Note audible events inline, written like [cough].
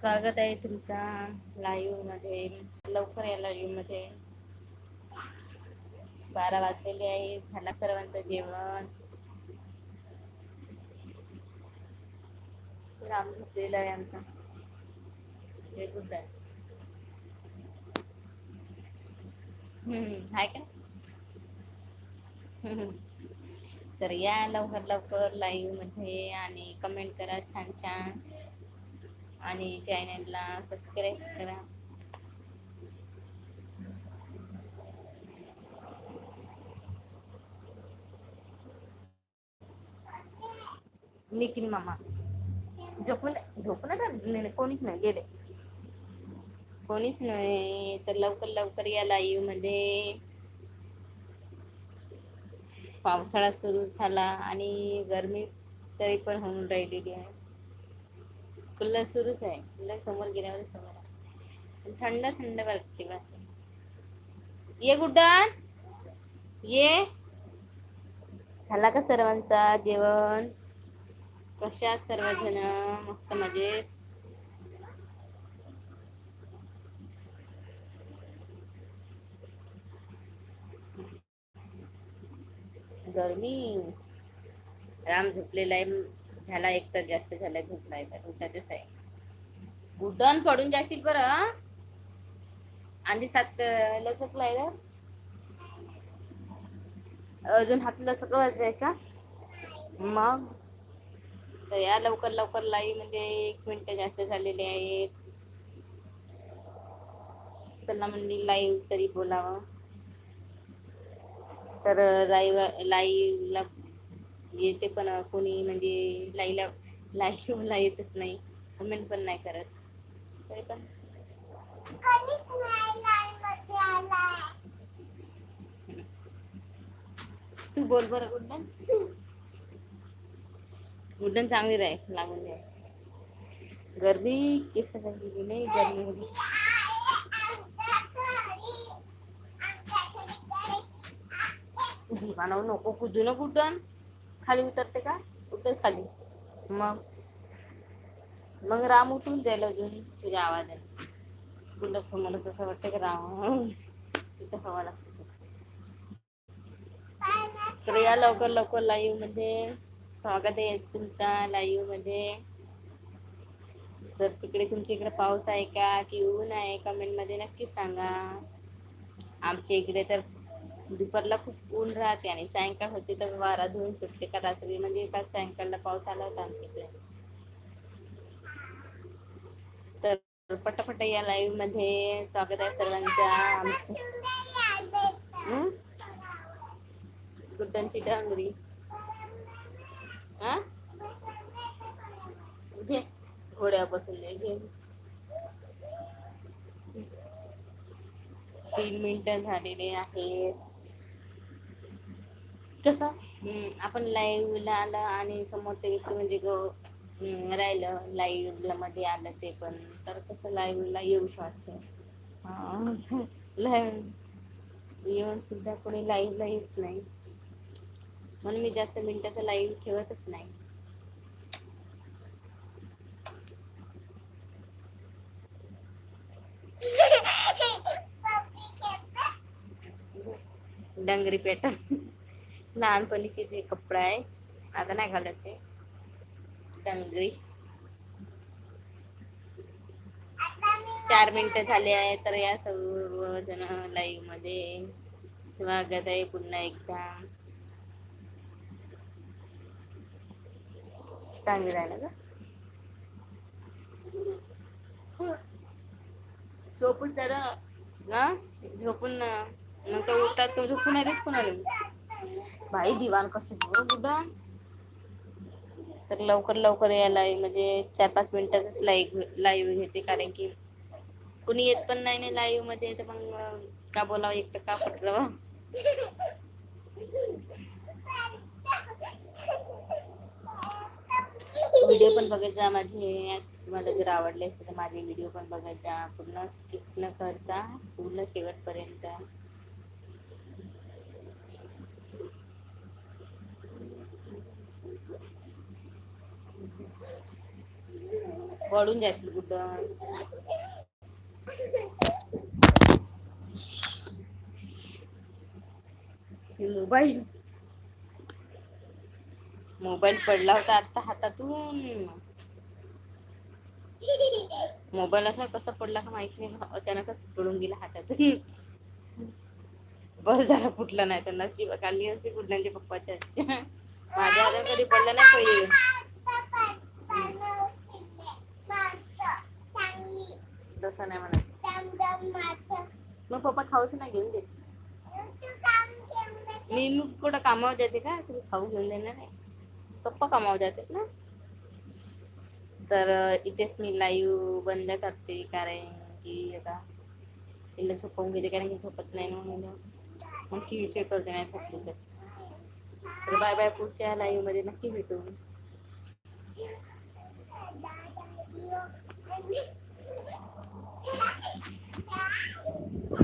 स्वागत आहे तुमचा लाईव्हमध्ये. लवकर या लाईव्हमध्ये. बारा वाजलेले आहे. झाला सर्वांचं जेवण. राम झोपलेला आहे आमचा. हे गुड हम्म हाय का? हम्म. तर या लवकर लवकर लाईव्हमध्ये आणि कमेंट करा छान छान. आणि चॅनलला सबस्क्राईब करा. निखिल मामा. झोपून झोपून कोणीच नाही गेले. कोणीच नाही तर लवकर लवकर या लाईव्हमध्ये. पावसाळा सुरू झाला आणि गरमी तरी पण होऊन राहिलेली आहे. कूलर सुरूच आहे. कूलर समोर गेल्यावर समोर थंड थंड वाटते ये गुड्डन. ये. झाला का सर्वांचा जेवण? कशा सर्वजण मस्त मजेत. गरमी. राम झोपलेला आहे. झाला एक तर जास्त झालाय झोपलाय तर उठायचंच आहे. उठून पडून जाशील बरं आणि सात लचकलाय अजून हात लचकवायचं आहे का? मग? तर या लवकर लवकर लाई म्हणजे एक मिनिट जास्त झालेले आहेत. चला म्हणजे लाईव्ह तरी बोलावं. तर लाईव्ह लाईव्हला येते पण कोणी म्हणजे लाईला लाईव्हला येतच नाही. कमेंट पण नाही करत. तरी पण. तू बोल बरं गुड्डन. गुड्डन चांगली राय लागून जाय गर्दी केस गेली नाही गर्मी मध्ये नको कुदू ना कुठून खाली उतरते का? उतर खाली. मग? मग राम उठून जाईल अजून तुझ्या आवाजाने. तुला समोरच असं वाटतं की राम. तिथं हवा लागते. तर या लवकर लवकर लाईव्हमध्ये स्वागत आहे तुमचा लाईव्हमध्ये. तर तिकडे तुमच्या इकडे पाऊस आहे का? की ऊन आहे? कमेंटमध्ये नक्की सांगा. आमच्या इकडे तर दुपारला खूप ऊन राहते आणि सायंकाळ होते तर वारा धुवून सुटते. का रात्री म्हणजे का सायंकाळला पाऊस आला होता आमच्या इकडे. तर पटापट या लाईव्ह मध्ये स्वागत आहे सर्वांच्या गुड्डांची डांगरी हा? घे. घोड्या बसून घे. तीन मिनिटं झालेले आहेत. कसं? आपण लाईव्हला आलं आणि समोरच्या व्यक्ती म्हणजे ग राहिलं लाईव्हमध्ये आलं ते पण. तर कसं लाईव्हला येऊच वाटतं लाईव्ह येऊन सुद्धा कोणी लाईव्हला येत नाही. म्हणून मी जास्त मिनिटाचं लाईव्ह ठेवतच नाही. [laughs] डंगरी पेट लहानपणीचे जे कपडा आहे आता नाही घालत ते. डंगरी चार मिनिटं झाले आहे तर या सर्व जण लाईव्हमध्ये. स्वागत आहे पुन्हा एकदा. चांगली राहिलं का? झोपून जरा झोपून नंतर मग तो उठतात तो झोपून आलेच पण भाई दिवाण कसे बुडा तर लवकर लवकर या लाईव्ह म्हणजे चार पाच मिनिटातच लाईव्ह लाईव्ह घेते कारण की कुणी येत पण नाही ना लाईव्हमध्ये तर मग का बोलावं एक का पटलं? व्हिडिओ पण बघत जा माझे. तुम्हाला जर आवडले असेल तर माझे व्हिडिओ पण बघत जा. पूर्ण स्किप न करता पूर्ण शेवटपर्यंत. पडून जाशील कुठं? मोबाईल. मोबाईल पडला होता आता हातातून. मोबाईल असा कसा पडला का माहीत नाही. अचानकच पडून गेला हातातून. बरं झालं फुटलं नाही तर नशीब. काढली असती कुठल्याच्या पप्पाच्या. माझ्या हातात कधी पडलं नाही पहिले. तसं नाही म्हणत. मग पप्पा खाऊच नाही घेऊन देत. मी मग कुठं कामावर जाते का? तुम्ही खाऊ घेऊन देणार नाही. पप्पा कामावर जातात ना? तर इथेच मी लाईव्ह बंद करते कारण की आता तिला झोपवून गेले कारण की झोपत नाही ना म्हणून मग चिडचिड करते नाही झोपली तर तर बाय बाय पुढच्या लाईव्हमध्ये नक्की भेटू. Yeah.